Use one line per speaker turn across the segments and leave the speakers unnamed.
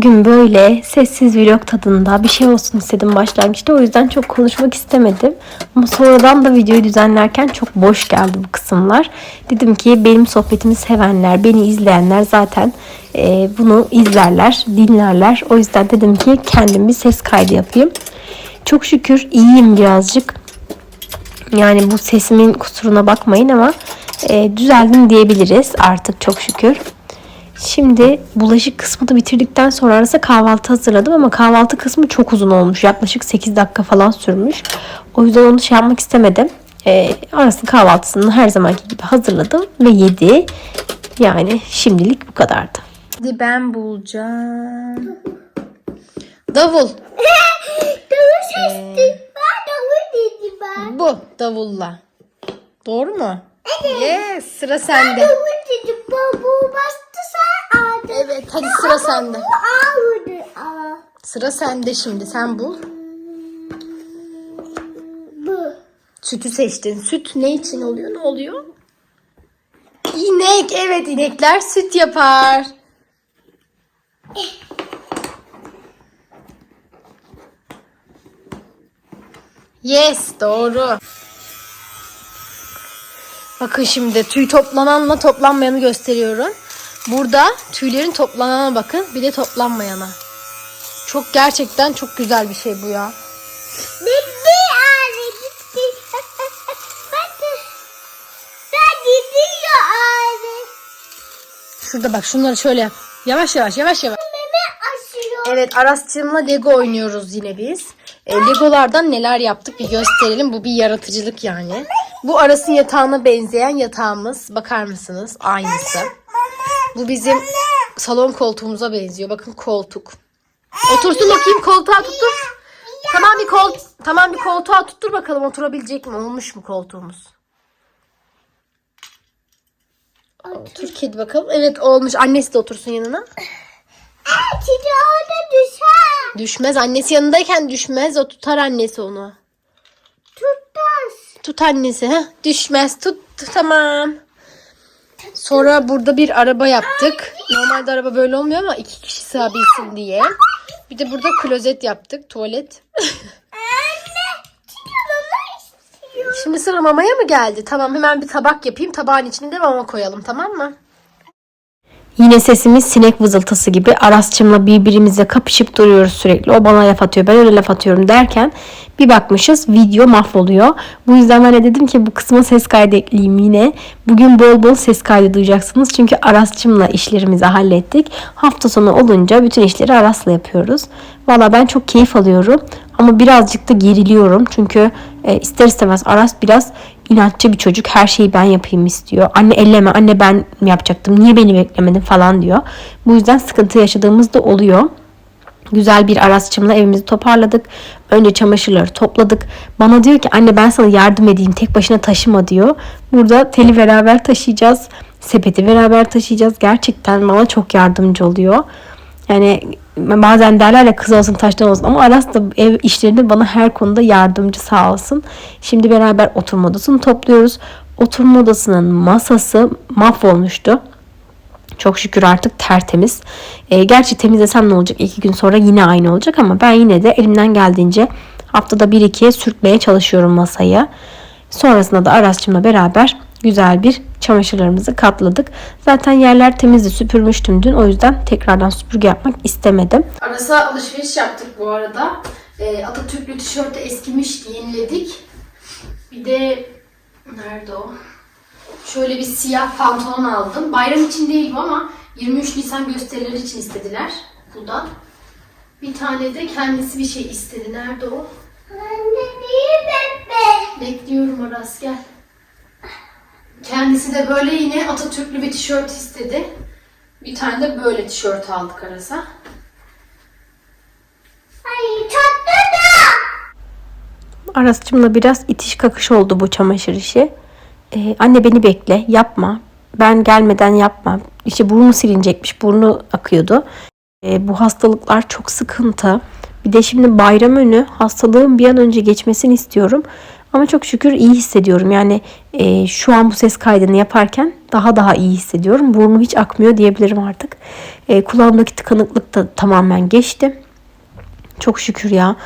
Bugün böyle sessiz vlog tadında bir şey olsun istedim başlangıçta. O yüzden çok konuşmak istemedim. Ama sonradan da videoyu düzenlerken çok boş geldi bu kısımlar. Dedim ki benim sohbetimi sevenler, beni izleyenler zaten e, bunu izlerler, dinlerler. O yüzden dedim ki kendim bir ses kaydı yapayım. Çok şükür iyiyim birazcık. Yani bu sesimin kusuruna bakmayın ama e, düzeldim diyebiliriz artık çok şükür. Şimdi bulaşık kısmını bitirdikten sonra arası kahvaltı hazırladım ama kahvaltı kısmı çok uzun olmuş. Yaklaşık 8 dakika falan sürmüş. O yüzden onu şey yapmak istemedim. E, arası kahvaltısını her zamanki gibi hazırladım ve yedi. Yani şimdilik bu kadardı. Hadi ben bulacağım. Davul.
Davul sesti. Ben davul dedim ben.
Bu davulla. Doğru mu? Yes, sıra sende.
Davul dedim. Bu bastı sen aldın.
Evet, hadi sıra sende. Sıra sende şimdi. Sen bul.
Bu.
Sütü seçtin. Süt ne için oluyor? Ne oluyor? İnek. Evet, inekler süt yapar. Yes, doğru. Bakın şimdi tüy toplananla toplanmayanı gösteriyorum. Burada tüylerin toplanana bakın, bir de toplanmayana. Çok gerçekten çok güzel bir şey bu ya.
Bitti abi gitti. ben gidiyor abi.
Şurada bak şunları şöyle yap. Yavaş yavaş yavaş yavaş. Evet Aras'cığımla Lego oynuyoruz yine biz. E, Legolardan neler yaptık bir gösterelim. Bu bir yaratıcılık yani. Bu Aras'ın yatağına benzeyen yatağımız. Bakar mısınız? Aynısı. Bu bizim salon koltuğumuza benziyor. Bakın koltuk. Otursun bakayım koltuğa tuttur. Tamam bir kol tamam bir koltuğa tuttur bakalım oturabilecek mi? Olmuş mu koltuğumuz? Otur kedi bakalım. Evet olmuş. Annesi de otursun yanına.
Çiğdem orada düşer.
Düşmez. Annesi yanındayken düşmez. O tutar annesi onu.
Tutmaz.
Tut annesi. Heh, düşmez. Tut. Tamam. Sonra burada bir araba yaptık. Normalde araba böyle olmuyor ama iki kişi sığabilsin diye. Bir de burada klozet yaptık. Tuvalet. Şimdi sıra mamaya mı geldi? Tamam hemen bir tabak yapayım. Tabağın içine de mama koyalım tamam mı? Yine sesimiz sinek vızıltısı gibi Arasçımla birbirimize kapışıp duruyoruz sürekli. O bana laf atıyor ben öyle laf atıyorum derken bir bakmışız video mahvoluyor. Bu yüzden ben de dedim ki bu kısma ses kaydı ekleyeyim yine. Bugün bol bol ses kaydı duyacaksınız. Çünkü Arasçımla işlerimizi hallettik. Hafta sonu olunca bütün işleri Aras'la yapıyoruz. Valla ben çok keyif alıyorum. Ama birazcık da geriliyorum. Çünkü e, ister istemez Aras biraz inatçı bir çocuk. Her şeyi ben yapayım istiyor. Anne elleme, anne ben yapacaktım. Niye beni beklemedin falan diyor. Bu yüzden sıkıntı yaşadığımız da oluyor. Güzel bir Arasçımla evimizi toparladık. Önce çamaşırları topladık. Bana diyor ki anne ben sana yardım edeyim tek başına taşıma diyor. Burada teli beraber taşıyacağız. Sepeti beraber taşıyacağız. Gerçekten bana çok yardımcı oluyor. Yani bazen derler ya kız olsun taştan olsun ama Aras da ev işlerinde bana her konuda yardımcı sağ olsun. Şimdi beraber oturma odasını topluyoruz. Oturma odasının masası mahvolmuştu. Çok şükür artık tertemiz. E, gerçi temizlesem ne olacak? İki gün sonra yine aynı olacak ama ben yine de elimden geldiğince haftada bir ikiye sürtmeye çalışıyorum masayı. Sonrasında da Aras'cığımla beraber güzel bir çamaşırlarımızı katladık. Zaten yerler temizdi süpürmüştüm dün. O yüzden tekrardan süpürge yapmak istemedim. Aras'a alışveriş yaptık bu arada. E, Atatürklü tişörtü eskimişti yeniledik. Bir de nerede o? Şöyle bir siyah pantolon aldım. Bayram için değil bu ama 23 Nisan gösterileri için istediler. Bu da. Bir tane de kendisi bir şey istedi. Nerede o?
Anne niye bebe?
Bekliyorum Aras gel. Kendisi de böyle yine Atatürklü bir tişört istedi. Bir tane de böyle tişört aldık Aras'a.
Ay tatlı da.
Aras'cığımla biraz itiş kakış oldu bu çamaşır işi. Ee, anne beni bekle yapma. Ben gelmeden yapma. İşte burnu silinecekmiş. Burnu akıyordu. Ee, bu hastalıklar çok sıkıntı. Bir de şimdi bayram önü hastalığın bir an önce geçmesini istiyorum. Ama çok şükür iyi hissediyorum. Yani e, şu an bu ses kaydını yaparken daha daha iyi hissediyorum. Burnum hiç akmıyor diyebilirim artık. E, kulağımdaki tıkanıklık da tamamen geçti. Çok şükür ya.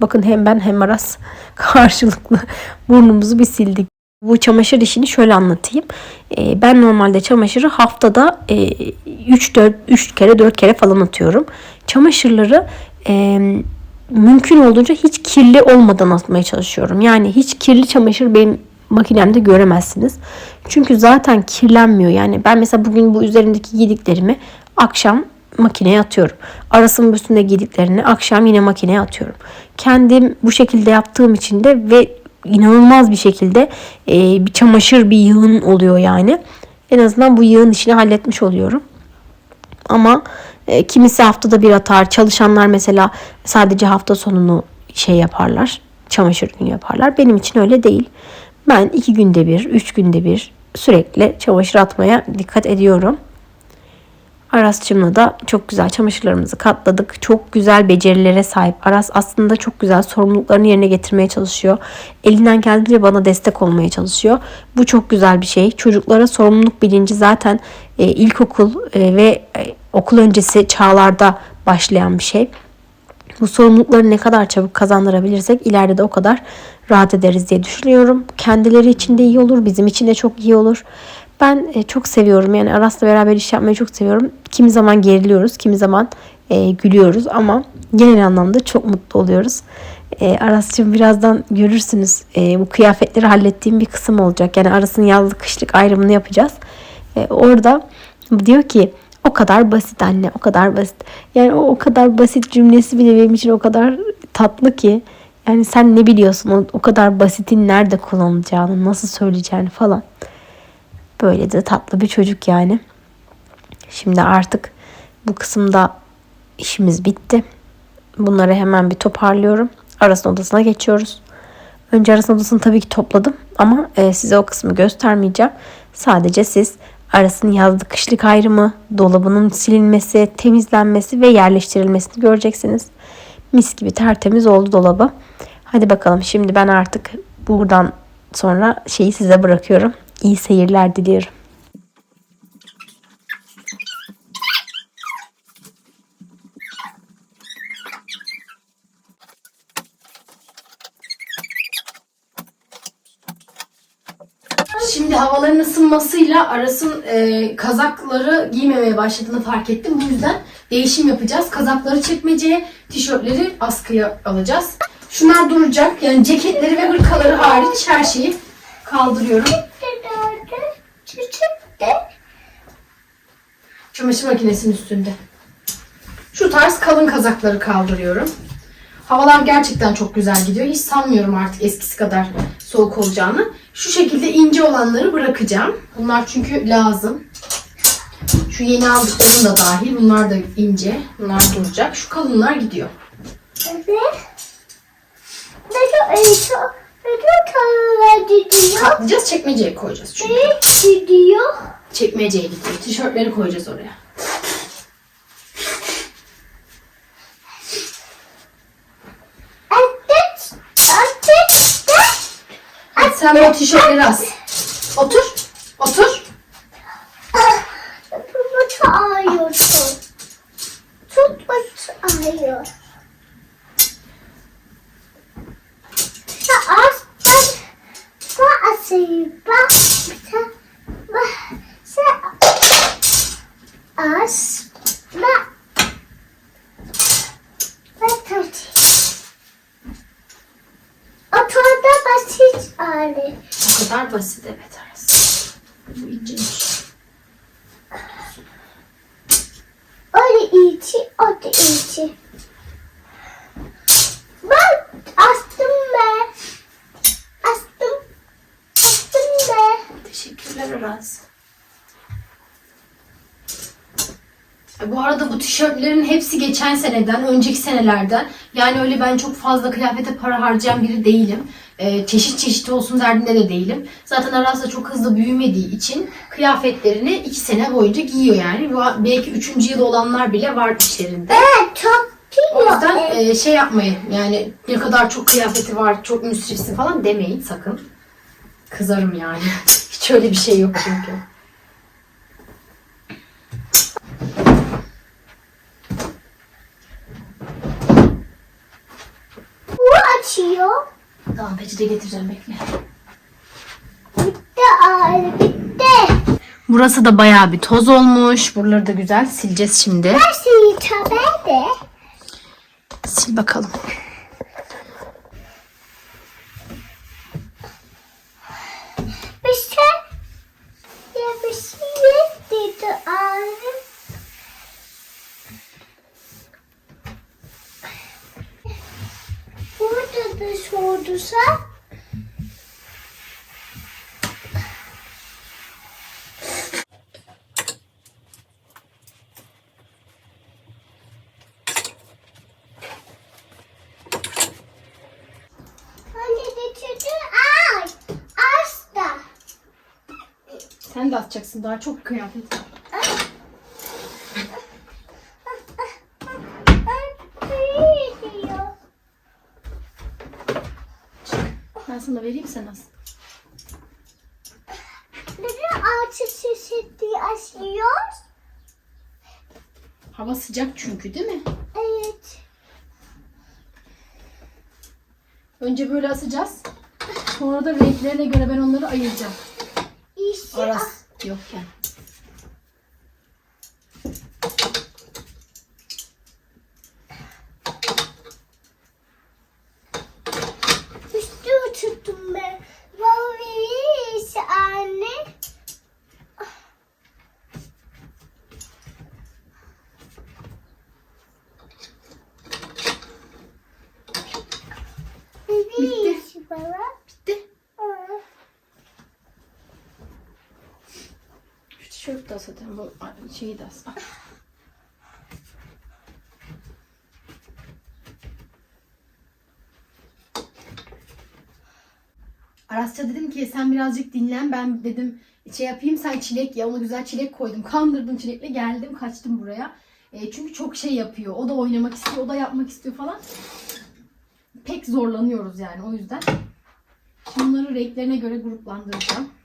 Bakın hem ben hem Aras karşılıklı burnumuzu bir sildik. Bu çamaşır işini şöyle anlatayım. Ee, ben normalde çamaşırı haftada e, 3 4 3 kere 4 kere falan atıyorum. Çamaşırları e, mümkün olduğunca hiç kirli olmadan atmaya çalışıyorum. Yani hiç kirli çamaşır benim makinemde göremezsiniz. Çünkü zaten kirlenmiyor. Yani ben mesela bugün bu üzerimdeki giydiklerimi akşam makineye atıyorum. Arasının üstünde giydiklerini akşam yine makineye atıyorum. Kendim bu şekilde yaptığım için de ve inanılmaz bir şekilde e, bir çamaşır bir yığın oluyor yani. En azından bu yığın işini halletmiş oluyorum. Ama e, kimisi haftada bir atar. Çalışanlar mesela sadece hafta sonunu şey yaparlar. Çamaşır günü yaparlar. Benim için öyle değil. Ben iki günde bir, üç günde bir sürekli çamaşır atmaya dikkat ediyorum. Aras'cığımla da çok güzel çamaşırlarımızı katladık. Çok güzel becerilere sahip. Aras aslında çok güzel sorumluluklarını yerine getirmeye çalışıyor. Elinden geldiğince bana destek olmaya çalışıyor. Bu çok güzel bir şey. Çocuklara sorumluluk bilinci zaten e, ilkokul e, ve e, okul öncesi çağlarda başlayan bir şey. Bu sorumlulukları ne kadar çabuk kazandırabilirsek ileride de o kadar rahat ederiz diye düşünüyorum. Kendileri için de iyi olur, bizim için de çok iyi olur. Ben e, çok seviyorum yani Aras'la beraber iş yapmayı çok seviyorum. Kimi zaman geriliyoruz, kimi zaman e, gülüyoruz ama genel anlamda çok mutlu oluyoruz. E, Aras'cığım birazdan görürsünüz e, bu kıyafetleri hallettiğim bir kısım olacak. Yani Aras'ın yazlık kışlık ayrımını yapacağız. E, orada diyor ki o kadar basit anne, o kadar basit. Yani o, o kadar basit cümlesi bile benim için o kadar tatlı ki. Yani sen ne biliyorsun o, o kadar basitin nerede kullanılacağını, nasıl söyleyeceğini falan. Böyle de tatlı bir çocuk yani. Şimdi artık bu kısımda işimiz bitti. Bunları hemen bir toparlıyorum. Arasın odasına geçiyoruz. Önce arasın odasını tabii ki topladım ama e, size o kısmı göstermeyeceğim. Sadece siz arasının yazlık kışlık ayrımı, dolabının silinmesi, temizlenmesi ve yerleştirilmesini göreceksiniz. Mis gibi tertemiz oldu dolabı. Hadi bakalım şimdi ben artık buradan sonra şeyi size bırakıyorum. İyi seyirler diliyorum. Şimdi havaların ısınmasıyla Aras'ın e, kazakları giymemeye başladığını fark ettim. Bu yüzden değişim yapacağız. Kazakları çekmeceye, tişörtleri askıya alacağız. Şunlar duracak. Yani ceketleri ve hırkaları hariç her şeyi kaldırıyorum. Çamaşır makinesinin üstünde. Şu tarz kalın kazakları kaldırıyorum. Havalar gerçekten çok güzel gidiyor. Hiç sanmıyorum artık eskisi kadar soğuk olacağını. Şu şekilde ince olanları bırakacağım. Bunlar çünkü lazım. Şu yeni aldıklarım da dahil. Bunlar da ince. Bunlar duracak. Şu kalınlar gidiyor.
Evet. Ne çok iyi gidiyor.
Katlayacağız çekmeceye koyacağız çünkü.
Ne gidiyor?
Çekmeceye gidiyor. Tişörtleri koyacağız oraya.
Ateş. Ateş.
Hadi sen o tişörtleri as. Otur. Otur.
Tutma ağrıyorsun. Tutma ağrıyor. Sen az ben sen az ben ben tut. Oturda basit ağrı.
O kadar basit evet arası. Bu inceymiş.
Öyle içi, o da içi. Ben astım be. Astım. Astım be.
Teşekkürler Aras. Bu arada bu tişörtlerin hepsi geçen seneden, önceki senelerden. Yani öyle ben çok fazla kıyafete para harcayan biri değilim. Ee, çeşit çeşit olsun derdinde de değilim. Zaten Aras çok hızlı büyümediği için kıyafetlerini iki sene boyunca giyiyor yani. Belki üçüncü yıl olanlar bile var içlerinde.
Evet çok
O yüzden e, şey yapmayın yani ne kadar çok kıyafeti var, çok müsrifsin falan demeyin sakın. Kızarım yani. Hiç öyle bir şey yok çünkü.
Bu açıyor.
Tamam peçete getireceğim bekle.
Bitti ağrı bitti.
Burası da bayağı bir toz olmuş. Buraları da güzel sileceğiz şimdi.
Her şeyi tabii de.
Sil bakalım.
Bir şey ya bir şey dedi ağrı. Burada da sordusa. Anne getirdi. Ay. Asta.
Sen de atacaksın daha çok kıyafet. Ben sana vereyim sen az.
Neden ağaçı çeşitli açıyor?
Hava sıcak çünkü değil mi?
Evet.
Önce böyle asacağız. Sonra da renklerine göre ben onları ayıracağım.
İşte
Aras yokken.
üstü tuttum ben. Vallahi anne. Bitti. Baba.
Bitti.
Aa.
Şu tişört de as zaten bu şeyi de as. Al. Arasça dedim ki sen birazcık dinlen ben dedim şey yapayım sen çilek ya ona güzel çilek koydum kandırdım çilekle geldim kaçtım buraya. E, çünkü çok şey yapıyor o da oynamak istiyor o da yapmak istiyor falan. Pek zorlanıyoruz yani o yüzden. Bunları renklerine göre gruplandıracağım.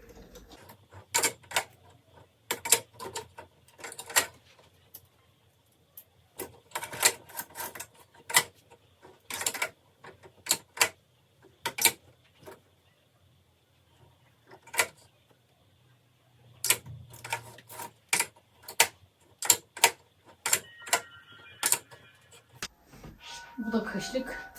Bu da kışlık.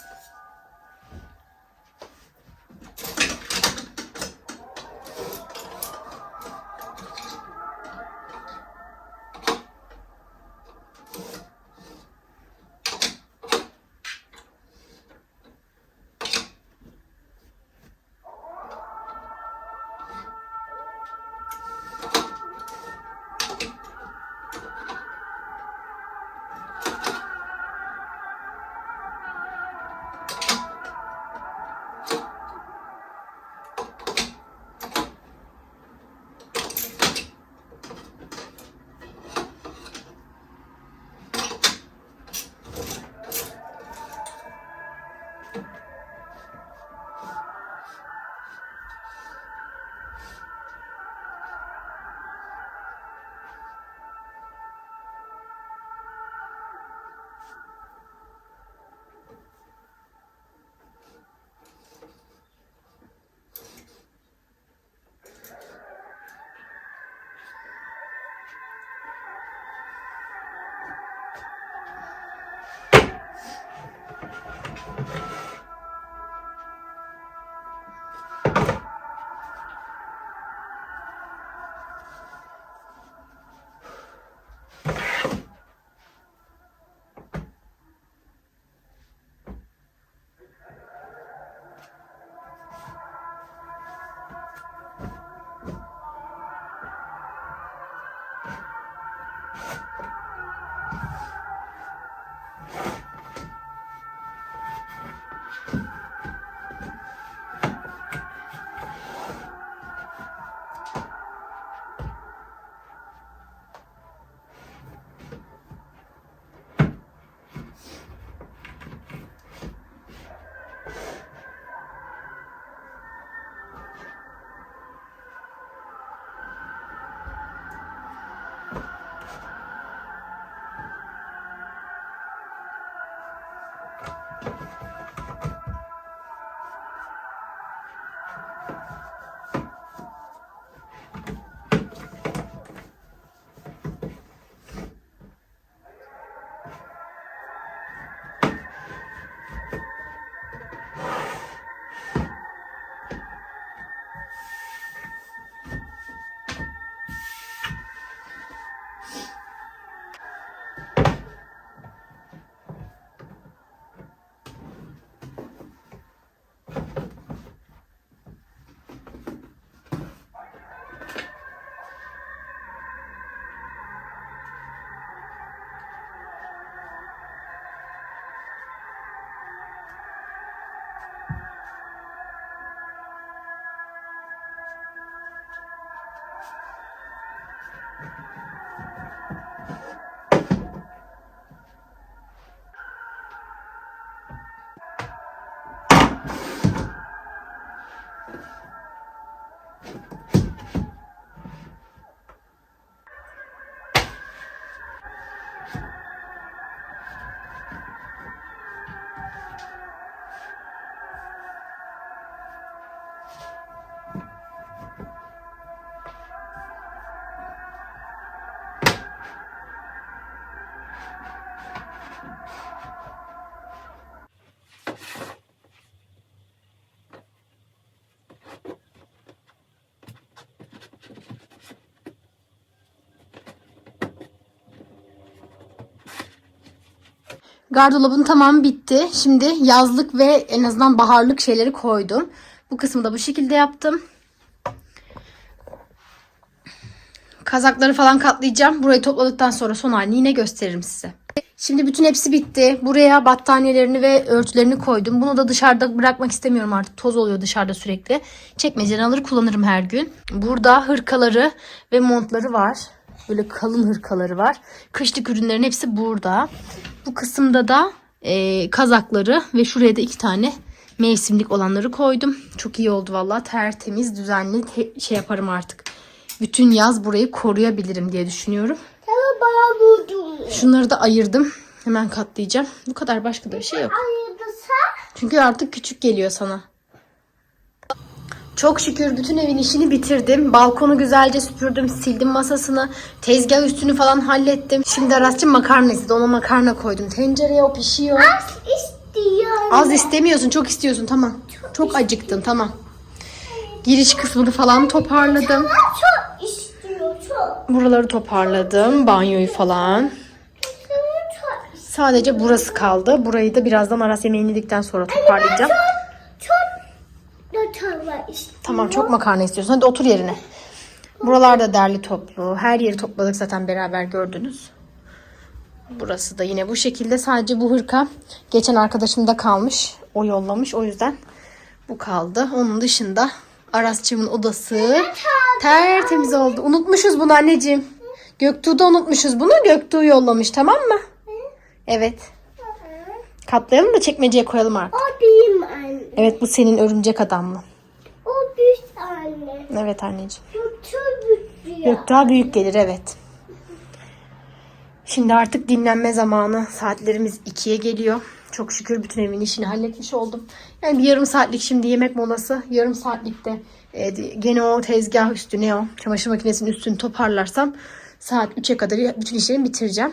Gardırobun tamamı bitti. Şimdi yazlık ve en azından baharlık şeyleri koydum. Bu kısmı da bu şekilde yaptım. Kazakları falan katlayacağım. Burayı topladıktan sonra son halini yine gösteririm size. Şimdi bütün hepsi bitti. Buraya battaniyelerini ve örtülerini koydum. Bunu da dışarıda bırakmak istemiyorum artık. Toz oluyor dışarıda sürekli. Çekmeceden alır kullanırım her gün. Burada hırkaları ve montları var. Böyle kalın hırkaları var. Kışlık ürünlerin hepsi burada. Bu kısımda da e, kazakları ve şuraya da iki tane mevsimlik olanları koydum. Çok iyi oldu vallahi tertemiz düzenli şey yaparım artık. Bütün yaz burayı koruyabilirim diye düşünüyorum. Şunları da ayırdım. Hemen katlayacağım. Bu kadar başka da bir şey yok. Çünkü artık küçük geliyor sana. Çok şükür bütün evin işini bitirdim. Balkonu güzelce süpürdüm, sildim masasını, tezgah üstünü falan hallettim. Şimdi Aras'cığım makarna istedi. Ona makarna koydum. Tencereye o pişiyor.
az istiyorum.
Az istemiyorsun, çok istiyorsun. Tamam. Çok acıktın, tamam. Giriş kısmını falan toparladım.
Ben çok istiyor çok.
Buraları toparladım, banyoyu falan.
Çok
Sadece burası kaldı. Burayı da birazdan Aras yemeğini yedikten sonra toparlayacağım.
çok da çorba istiyorum.
Tamam çok makarna istiyorsun. Hadi otur yerine. Buralarda derli toplu. Her yeri topladık zaten beraber gördünüz. Burası da yine bu şekilde. Sadece bu hırka geçen arkadaşımda kalmış. O yollamış. O yüzden bu kaldı. Onun dışında Arasçımın odası tertemiz oldu. Unutmuşuz bunu anneciğim. Göktuğ'da unutmuşuz bunu. Göktuğ yollamış tamam mı? Evet. Katlayalım da çekmeceye koyalım artık.
O benim anne.
Evet bu senin örümcek adamlı.
Anne.
Evet anneciğim.
Çok büyük.
Yok daha büyük gelir evet. Şimdi artık dinlenme zamanı. Saatlerimiz 2'ye geliyor. Çok şükür bütün evin işini halletmiş oldum. Yani bir yarım saatlik şimdi yemek molası. Yarım saatlikte e, gene o tezgah üstüne o çamaşır makinesinin üstünü toparlarsam saat 3'e kadar bütün işlerimi bitireceğim.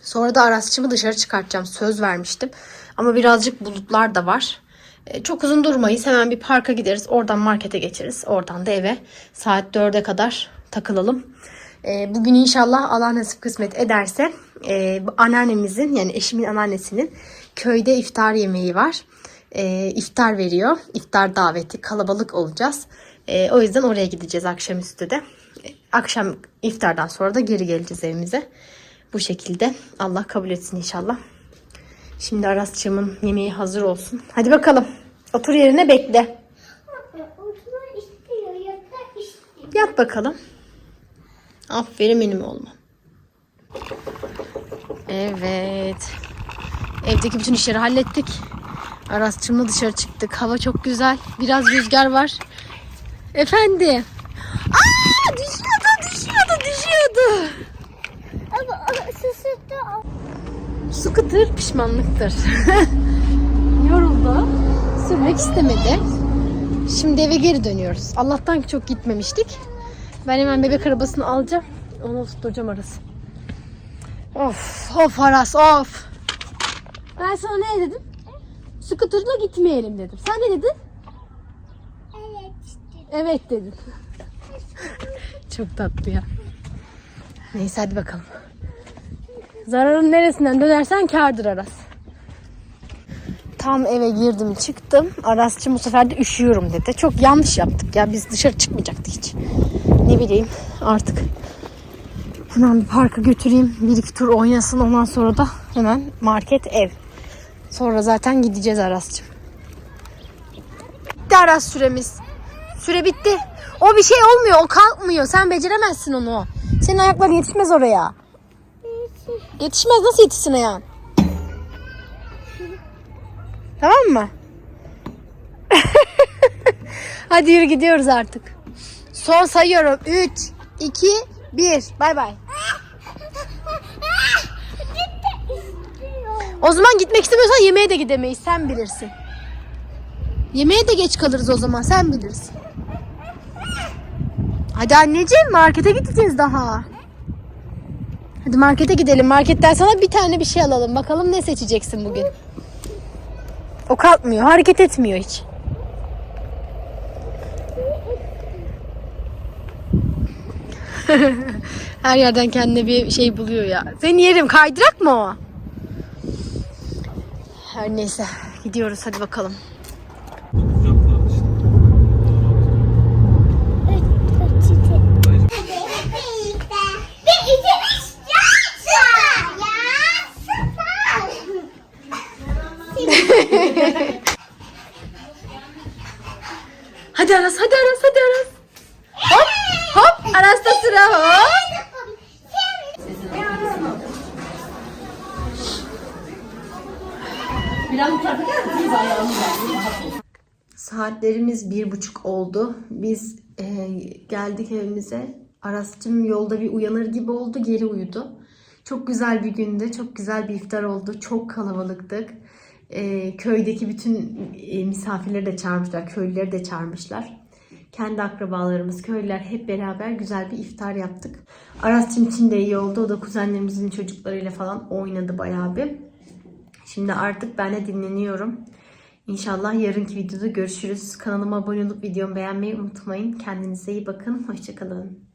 Sonra da Arasçımı dışarı çıkartacağım. Söz vermiştim. Ama birazcık bulutlar da var. E, Çok uzun durmayız. Hemen bir parka gideriz. Oradan markete geçeriz. Oradan da eve saat 4'e kadar takılalım. E, Bugün inşallah Allah nasip kısmet ederse e, anneannemizin yani eşimin anneannesinin köyde iftar yemeği var. İftar veriyor. İftar daveti. Kalabalık olacağız. O yüzden oraya gideceğiz akşamüstü de. Akşam iftardan sonra da geri geleceğiz evimize. Bu şekilde Allah kabul etsin inşallah. Şimdi Arasçığımın yemeği hazır olsun. Hadi bakalım. Otur yerine bekle. Yat bakalım. Aferin benim oğluma. Evet. Evdeki bütün işleri hallettik. Arasçımla dışarı çıktık. Hava çok güzel. Biraz rüzgar var. Efendim. Aa, düşüyordu, düşüyordu, düşüyordu.
Ama de
Su kıtır pişmanlıktır. Yoruldu. Sürmek istemedi. Şimdi eve geri dönüyoruz. Allah'tan ki çok gitmemiştik. Ben hemen bebek arabasını alacağım. Onu tutturacağım arası. Of of Aras of. Ben sana ne dedim? Scooter'la gitmeyelim dedim. Sen ne dedin?
evet istiyor.
Evet dedim. çok tatlı ya. Neyse hadi bakalım. Zararın neresinden dönersen kârdır Aras. Tam eve girdim çıktım. Arasçı bu sefer de üşüyorum dedi. Çok yanlış yaptık ya. Biz dışarı çıkmayacaktık hiç. Ne bileyim artık. Hemen bir parka götüreyim. Bir iki tur oynasın. Ondan sonra da hemen market ev. Sonra zaten gideceğiz Aras'cığım. Bitti Aras süremiz. Süre bitti. O bir şey olmuyor. O kalkmıyor. Sen beceremezsin onu. Senin ayakların yetişmez oraya. Yetişmez. Nasıl yetişsin ayağın? Tamam mı? Hadi yürü gidiyoruz artık. Son sayıyorum. 3, 2, 1. Bay bay. O zaman gitmek istemiyorsan yemeğe de gidemeyiz. Sen bilirsin. Yemeğe de geç kalırız o zaman. Sen bilirsin. Hadi anneciğim markete gideceğiz daha. Hadi markete gidelim. Marketten sana bir tane bir şey alalım. Bakalım ne seçeceksin bugün. O kalkmıyor. Hareket etmiyor hiç. Her yerden kendine bir şey buluyor ya. Seni yerim. Kaydırak mı o? Her neyse. Gidiyoruz hadi bakalım. Saatlerimiz bir buçuk oldu. Biz e, geldik evimize. Aras'cığım yolda bir uyanır gibi oldu. Geri uyudu. Çok güzel bir gündü. Çok güzel bir iftar oldu. Çok kalabalıktık. E, köydeki bütün e, misafirleri de çağırmışlar. Köylüleri de çağırmışlar. Kendi akrabalarımız, köylüler hep beraber güzel bir iftar yaptık. Aras'cığım için de iyi oldu. O da kuzenlerimizin çocuklarıyla falan oynadı bayağı bir. Şimdi artık ben de dinleniyorum. İnşallah yarınki videoda görüşürüz. Kanalıma abone olup videomu beğenmeyi unutmayın. Kendinize iyi bakın. Hoşçakalın.